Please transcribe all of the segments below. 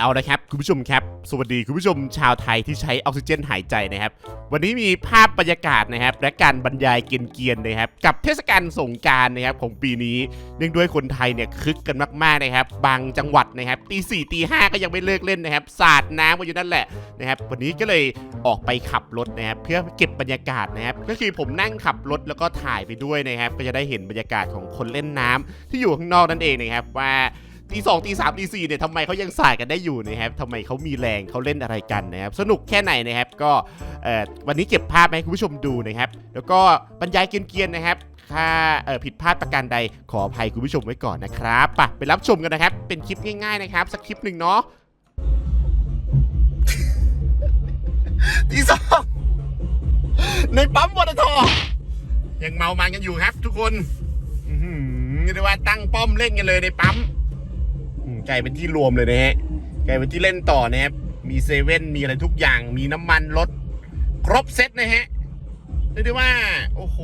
เอาละครับคุณผู้ชมครับ สวัสดีคุณผู้ชมชาวไทยที่ใช้ออกซิเจนหายใจนะครับ วันนี้มีภาพบรรยากาศนะครับ และการบรรยายเกียนๆนะครับ กับเทศกาลสงการนะครับของปีนี้ เนื่องด้วยคนไทยเนี่ยคึกกันมากๆนะครับ บางจังหวัดนะครับตีสี่ตีห้าก็ยังไม่เลิกเล่นนะครับ สาดน้ำกันอยู่นั่นแหละนะครับ วันนี้ก็เลยออกไปขับรถนะครับ เพื่อเก็บบรรยากาศนะครับ ก็คือผมนั่งขับรถแล้วก็ถ่ายไปด้วยนะครับ ก็จะได้เห็นบรรยากาศของคนเล่นน้ำที่อยู่ข้างนอกนั่นเองนะครับว่า ตีสองตีสามตีสี่เนี่ยทำไมเขายังสายกันได้อยู่นะครับทำไมเขามีแรงเขาเล่นอะไรกันนะครับสนุกแค่ไหนนะครับก็เอ่อวันนี้เก็บภาพมาให้คุณผู้ชมดูนะครับ แล้วก็บรรยายเกรียนๆนะครับถ้าเอ่อผิดพลาดประการใดขออภัยคุณผู้ชมไว้ก่อนนะครับไปไปรับชมกันนะครับ เป็นคลิปง่ายๆนะครับ สักคลิปหนึ่งเนาะตีสองในปั๊มปตทยังเมามันกันอยู่ครับ ทุกคนอื้อหือเรียกได้ว่าตั้งป้อมเล่นกันเลยในปั๊มอืม กลายเป็นที่รวมเลยนะฮะกลายเป็นที่เล่นต่อนะครับมีเซเว่นมีอะไรทุกอย่าง มีน้ำมันรถครบเซ็ตนะฮะเรียกได้ว่า โอ้โห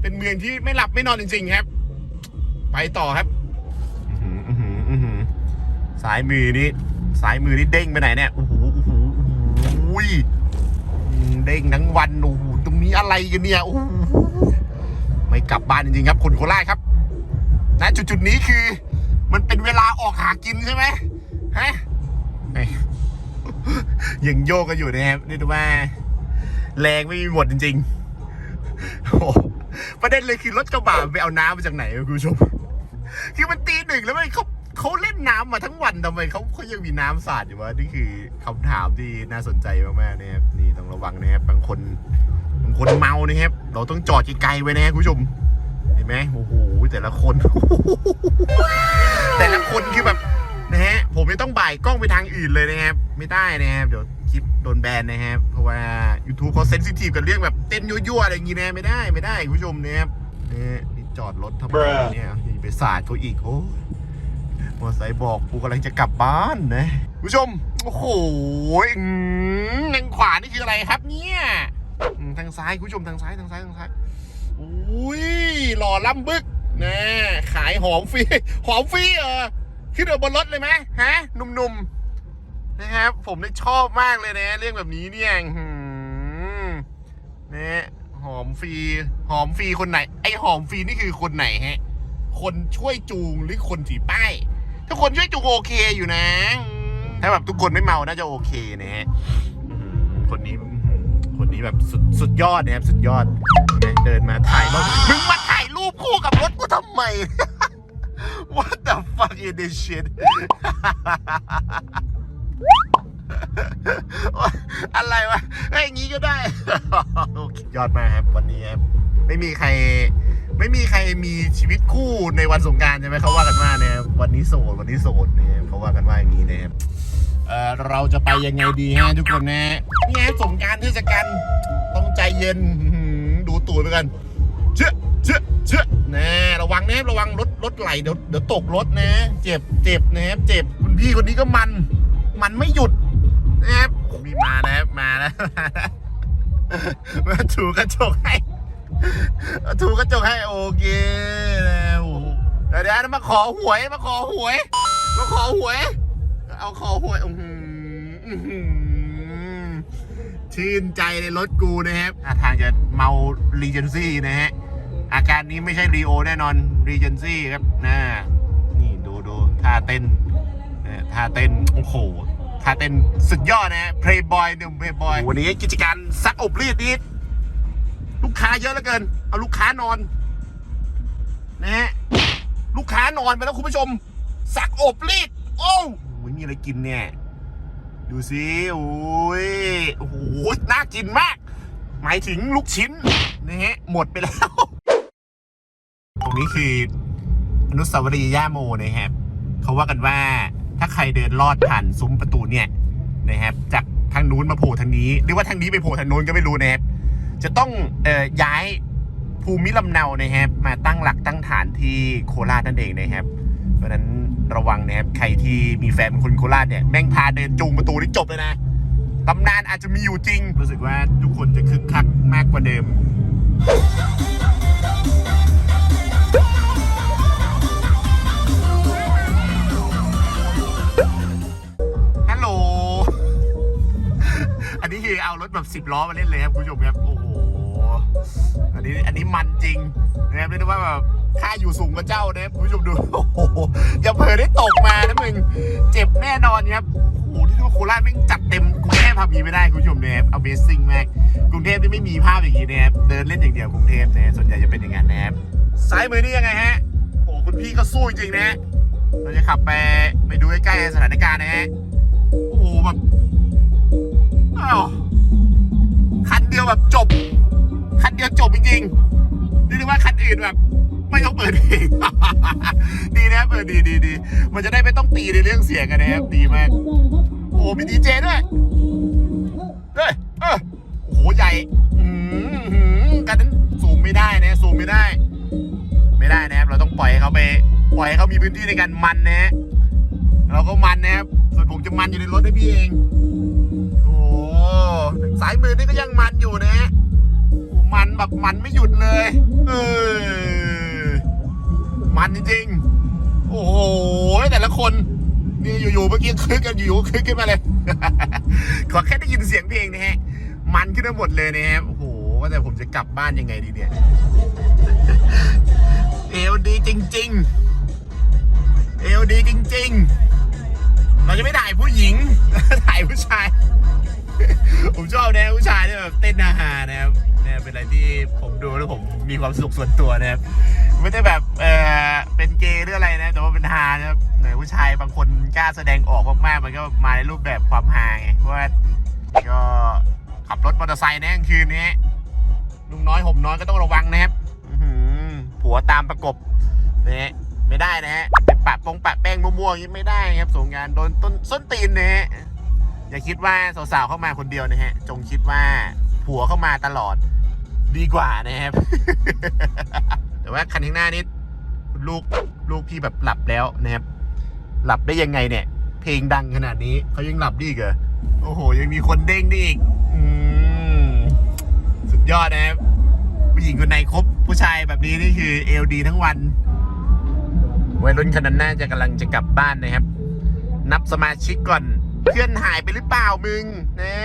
เป็นเมืองที่ไม่หลับไม่นอนจริง ๆ ครับ ไปต่อครับอื้อหืออื้อหืออื้อหือสายมือนี่สายมือนี่เด้งไปไหนเนี่ยโอ้โหโอ้โหโอ้โหเด้งทั้งวันโอ้โหตรงนี้อะไรกันเนี่ยโอ้โหไม่กลับบ้านจริงๆครับคนโคราชครับณจุดจุดๆนี้คือ มันเป็นเวลาออกหากินใช่ไหมฮะยังโยกกันอยู่นะครับเรียกได้ว่า แรงไม่มีหมดจริงๆโอ้ประเด็นเลยคือรถกระบะไปเอาน้ำมาจากไหนคุณผู้ชม คือมันตีหนึ่งแล้วมันเขาเขาเล่นน้ำมาทั้งวันทำไมเขาเขายังมีน้ำสาดอยู่วะนี่คือคำถามที่น่าสนใจมากๆนะครับนี่ต้องระวังนะครับบางคนบางคนเมานะครับ เราต้องจอดไกลๆไว้นะคุณผู้ชม เห็นไหมโอ้โหแต่ละคน แต่ละคนคือแบบนะฮะผมไม่ต้องบ่ายกล้องไปทางอื่นเลยนะครับไม่ได้นะครับเดี๋ยวคลิปโดนแบนนะครับเพราะว่า YouTube เขาเซนซิทีฟกับเรื่องแบบเต้นยั่วๆอะไรอย่างงี้นะไม่ได้ไม่ได้คุณผู้ชมนะครับเนี่ยนี่จอดรถทำไมเนี่ยย่าไปสาดเขาอีกโอ้มอไซค์บอกกูกำลังจะกลับบ้านนะคุณผู้ชม โอ้โหทางขวานี่คืออะไรครับเนี่ยทางซ้ายคุณผู้ชมทางซ้ายทางซ้ายทางซ้ายอุ้ยหล่อล่ำบึกนะขายหอมฟรีหอมฟรีเออขึ้นเอาบนรถเลยไหมฮะหนุ่มๆนะครับ ผมเนี่ยชอบมากเลยนะ เรื่องแบบนี้เนี่ยหืมนะหอมฟรีหอมฟรีคนไหน ไอหอมฟรีนี่คือคนไหนฮะ คนช่วยจูงหรือคนถือป้ายถ้าคนช่วยจูงโอเคอยู่นะ ถ้าแบบทุกคนไม่เมาน่าจะโอเคนะฮะคนนี้คนนี้แบบสุดสุดยอดนะครับสุดยอดเดินมาถ่ายรูปมึงมาถ่ายรูปคู่กับรถกูทำไม What the fuck is this shit อะไรวะเฮ้ยอย่างงี้ก็ได้ยอดมากครับวันนี้ครับ ไม่มีใคร ไม่มีใครมีชีวิตคู่ในวันสงการใช่ไหมเขาว่ากันว่าเนี่ยวันนี้โสดวันนี้โสดเนี่ยเขาว่ากันว่าอย่างนี้นะครับเราจะไปยังไงดีฮะทุกคนนะนี่ฮะสงการเทศกาลต้องใจเย็นดูตูดไปกันเชื่อ เชื่อเชื่อนะระวังนะระวังรถรถไหลเดี๋ยวเดี๋ยวตกรถนะ เจ็บเจ็บนะครับเจ็บคุณพี่คนนี้ก็มัน มันไม่หยุดนะครับมีมานะครับมาแล้วมาถูกระจกให้ถูกระจกให้โอเคแล้วเดี๋ยวเดี๋ยวมาขอหวยมาขอหวย มาขอหวย เอาขอหวยอื้อหืออื้อหือชื่นใจในรถกูนะครับทาทางจะเมารีเจนซี่นะฮะ อาการนี้ไม่ใช่รีโอแน่นอนรีเจนซี่ครับนะนี่ดูดูท่าเต้นท่าเต้น โอ้โหท่าเต้นสุดยอดนะฮะเพลย์บอยหนุ่มเพลย์บอยวันนี้กิจการซักอบรีดนี้ลูกค้าเยอะเหลือเกิน เอาลูกค้านอน นะฮะลูกค้านอนไปแล้วคุณผู้ชม ซักอบรีด โอ้ไม่มีอะไรกินเนี่ย ดูสิโอ้ยโอ้โหน่ากินมาก หมายถึงลูกชิ้นนะฮะหมดไปแล้ว นี้คืออนุสาวรีย์ย่าโมนะครับเขาว่ากันว่าถ้าใครเดินลอดผ่านซุ้มประตูเนี่ยนะครับ จากทางนู้นมาโผล่ทางนี้ หรือว่าทางนี้ไปโผล่ทางนู้นก็ไม่รู้นะครับจะต้องเอ่อย้ายภูมิลำเนานะครับมาตั้งหลักตั้งฐานที่โคราชนั่นเองนะครับ เพราะฉะนั้นระวังนะครับใครที่มีแฟนเป็นคนโคราชเนี่ยแม่งพาเดินจูงประตูนี่จบเลยนะตำนานอาจจะมีอยู่จริง รู้สึกว่าทุกคนจะคึกคักมากกว่าเดิม คือเอารถแบบสิบล้อมาเล่นเลยครับคุณผู้ชมครับโอ้โหอันนี้อันนี้มันจริงนะครับเรียกได้ว่าแบบค่าอยู่สูงกว่าเจ้านะครับคุณผู้ชมดูโอ้โหอย่าเผลอได้ตกมานะมึงเจ็บแน่นอนครับโอ้โหที่ว่าโคราชแม่งจัดเต็มกรุงเทพทำอย่างนี้ไม่ได้คุณผู้ชมนะครับ Amazing มากกรุงเทพนี่ไม่มีภาพอย่างนี้นะครับเดินเล่นอย่างเดียวกรุงเทพเนี่ยส่วนใหญ่จะเป็นอย่างนั้นนะครับซ้ายมือนี่ยังไงฮะโอ้คุณพี่ก็สู้จริงนะฮะเราจะขับไปไปดูใกล้ๆสถานการณ์นะฮะโอ้โหแบบ แบบจบ คันเดียวจบจริงๆนี่เรียกว่าคันอื่นแบบ ไม่ต้องเปิดเองดีนะเออดีดีดีมันจะได้ไม่ต้องตีในเรื่องเสียงกันนะครับดีมากโอ้มีดีเจด้วยเฮ้ยเออโอ้โหใหญ่อืมหืมกันนั้นซูมไม่ได้นะซูมไม่ได้ ไม่ได้นะครับ เราต้องปล่อยให้เขาไป ปล่อยให้เขามีพื้นที่ในการมันนะเราก็มันนะครับส่วนผมจะมันอยู่ในรถให้พี่เอง สายมือนี่ก็ยังมันอยู่นะฮะมันแบบมันไม่หยุดเลย เออมันจริงๆ โอ้โห แต่ละคน นี่อยู่ๆเมื่อกี้คึกกันอยู่ๆคึกขึ้นมาเลย ขอแค่ได้ยินเสียงเพลงนะฮะ มันขึ้นมาหมดเลยนะฮะ โอ้โห ว่าแต่ผมจะกลับบ้านยังไงดีเนี่ยเอวดีจริง ๆ เอวดีจริง ๆ เราจะไม่ถ่ายผู้หญิง ถ่ายผู้ชาย ผมชอบนะผู้ชายที่แบบเต้นอาหารนะครับเนี่ยเป็นอะไรที่ผมดูแล้วผมมีความสุขส่วนตัวนะครับไม่ได้แบบเออเป็นเกย์หรืออะไรนะ แต่ว่าเป็นฮานะครับหมือนผู้ชายบางคนกล้าแสดงออกมากๆมันก็มาในรูปแบบความฮาไงเพราะว่าก็ขับรถมอเตอร์ไซค์นะกลางคืนนี้ลุงน้อยห่มน้อยก็ต้องระวังนะครับหัวตามประกบเนี่ยไม่ได้นะฮะไปปะปงปะแป้งมั่วๆอย่างนี้ไม่ได้ครับส่งงานโดนต้นส้นตีนนะฮะ อย่าคิดว่าสาวๆเข้ามาคนเดียวนะฮะ จงคิดว่าผัวเข้ามาตลอดดีกว่านะครับ แต่ว่าคันข้างหน้านี้ลูกลูกพี่แบบหลับแล้วนะครับ หลับได้ยังไงเนี่ย เพลงดังขนาดนี้เขายังหลับดีอีกเหรอโอ้โห ยังมีคนเด้งได้อีกอืมสุดยอดนะครับผู้หญิงคนไหนคบผู้ชายแบบนี้นี่คือเอลดีทั้งวันวัยรุ่นคนนั้นน่าจะกำลังจะกลับบ้านนะครับ นับสมาชิกก่อน เพื่อนหายไปหรือเปล่ามึงนะ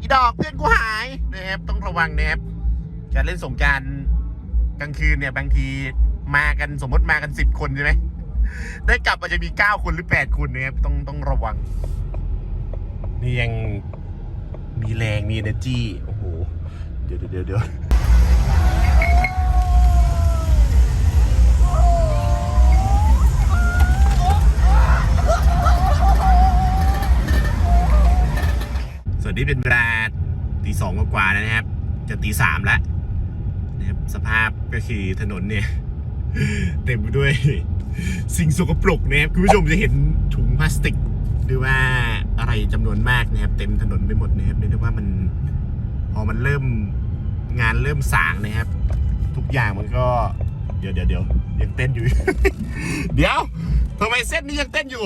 อีดอกเพื่อนกูหายนะครับต้องระวังนะครับการเล่นสงการกลางคืนเนี่ยบางทีมากันสมมติมากันสิบคนใช่ไหมได้กลับอาจจะมีเก้าคนหรือแปดคนนะครับต้องต้องระวัง นี่ยังมีแรงมี energy โอ้โห เดี๋ยวเดี๋ยวเดี๋ยว นี้เป็นเวลาตีสองกว่าๆแล้วนะครับ จะตีสามแล้วนะครับสภาพก็คือถนนเนี่ย เต็มไปด้วย สิ่งสกปรกนะครับคุณผู้ชมจะเห็นถุงพลาสติก หรือว่าอะไรจำนวนมากนะครับ เต็มถนนไปหมดนะครับเรียกได้ว่ามันพอมันเริ่มงานเริ่มสางนะครับ ทุกอย่างมันก็เดี๋ยวเดี๋ยวเดี๋ยวยังเต้นอยู่ เดี๋ยวทำไมเส้นนี้ยังเต้นอยู่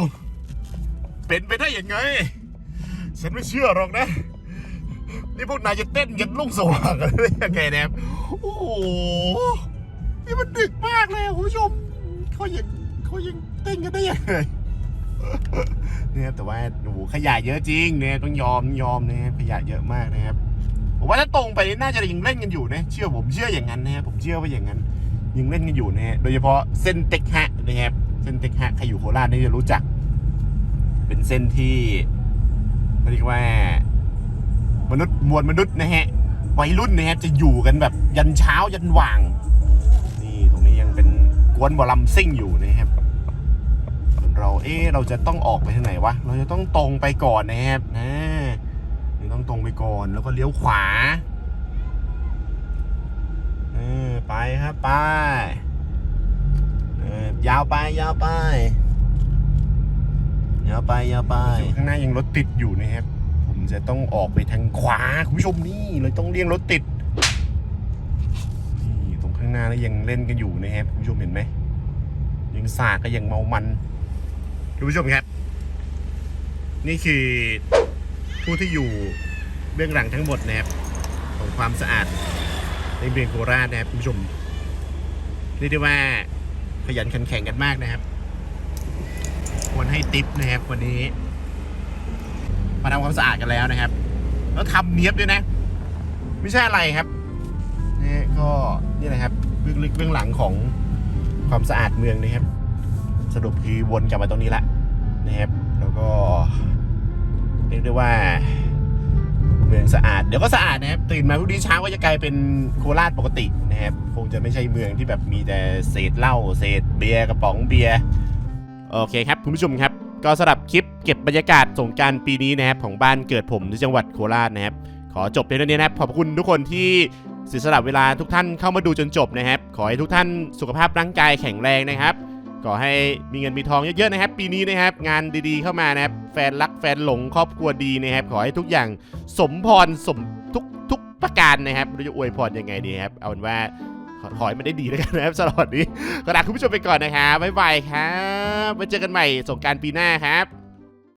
เป็นไปได้ยังไงฉันไม่เชื่อหรอกนะ นี่พวกนายจะเต้นกันลุ่งสว่างกันได้ยังไงนะครับโอ้โหนี่มันดึกมากเลยคุณผู้ชมเขายังเขายังเต้นกันได้ยังไงเนี่ยแต่ว่าโอ้โหขยะเยอะจริงเนี่ยต้องยอมยอมนะครับขยะเยอะมากนะครับผมว่าถ้าตรงไปน่าจะยังเล่นกันอยู่นะเชื่อผมเชื่ออย่างนั้นนะครับผมเชื่อว่าอย่างนั้นยังเล่นกันอยู่นะฮะโดยเฉพาะเส้นเต็กฮะนะครับเส้นเต็กฮะใครอยู่โคราชนี่จะรู้จัก เป็นเส้นที่เรียกว่า มนุษย์มวลมนุษย์นะฮะวัยรุ่นนะฮะจะอยู่กันแบบยันเช้ายันว่าง นี่ตรงนี้ยังเป็นกวนบอลำซิ่งอยู่นะครับเราเอ๊เราจะต้องออกไปทางไหนวะเราจะต้องตรงไปก่อนนะครับนะต้องตรงไปก่อนแล้วก็เลี้ยวขวาเออไปครับไปเออยาวไปยาวไปยาวไปยาวไปข้างหน้ายังรถติดอยู่นะครับ จะต้องออกไปทางขวาคุณผู้ชมนี่เลยต้องเลี่ยงรถติดนี่ตรงข้างหน้าแล้วยังเล่นกันอยู่นะครับคุณผู้ชมเห็นไหมยังสากก็ยังเมามันคุณผู้ชมครับ นี่คือผู้ที่อยู่เบื้องหลังทั้งหมดนะครับของความสะอาดในเมืองโคราชนะครับคุณผู้ชมเรียกได้ว่าขยันขันแข่งกันมากนะครับ ควรให้ติปนะครับวันนี้ มาทำความสะอาดกันแล้วนะครับ แล้วทำเนียบด้วยนะ ไม่ใช่อะไรครับนี่ก็นี่แหละครับเบื้องลึกเบื้องหลังของความสะอาดเมืองนะครับ สรุปคือวนกลับมาตรงนี้ละนะครับ แล้วก็เรียกได้ว่า เมืองสะอาด เดี๋ยวก็สะอาดนะครับ ตื่นมาพรุ่งนี้เช้าก็จะกลายเป็นโคราชปกตินะครับ คงจะไม่ใช่เมืองที่แบบมีแต่เศษเหล้าเศษเบียร์กระป๋องเบียร์โอเคครับคุณผู้ชมครับ ก็สำหรับคลิปเก็บบรรยากาศสงการปีนี้นะครับของบ้านเกิดผมที่จังหวัดโคราชนะครับ ขอจบเพียงเท่านี้นะครับ ขอบคุณทุกคนที่เสียสละเวลาทุกท่านเข้ามาดูจนจบนะครับ ขอให้ทุกท่านสุขภาพร่างกายแข็งแรงนะครับขอให้มีเงินมีทองเยอะๆนะครับ ปีนี้นะครับ งานดีๆเข้ามานะครับ แฟนรักแฟนหลงครอบครัวดีนะครับ ขอให้ทุกอย่างสมพรสมทุกทุกประการนะครับไม่รู้จะอวยพรยังไงดีครับ เอาเป็นว่า ขอให้มันได้ดีแล้วกันนะครับสำหรับวันนี้ก็ลาคุณผู้ชมไปก่อนนะครับบ๊ายบายครับไว้เจอกันใหม่สงการปีหน้าครับ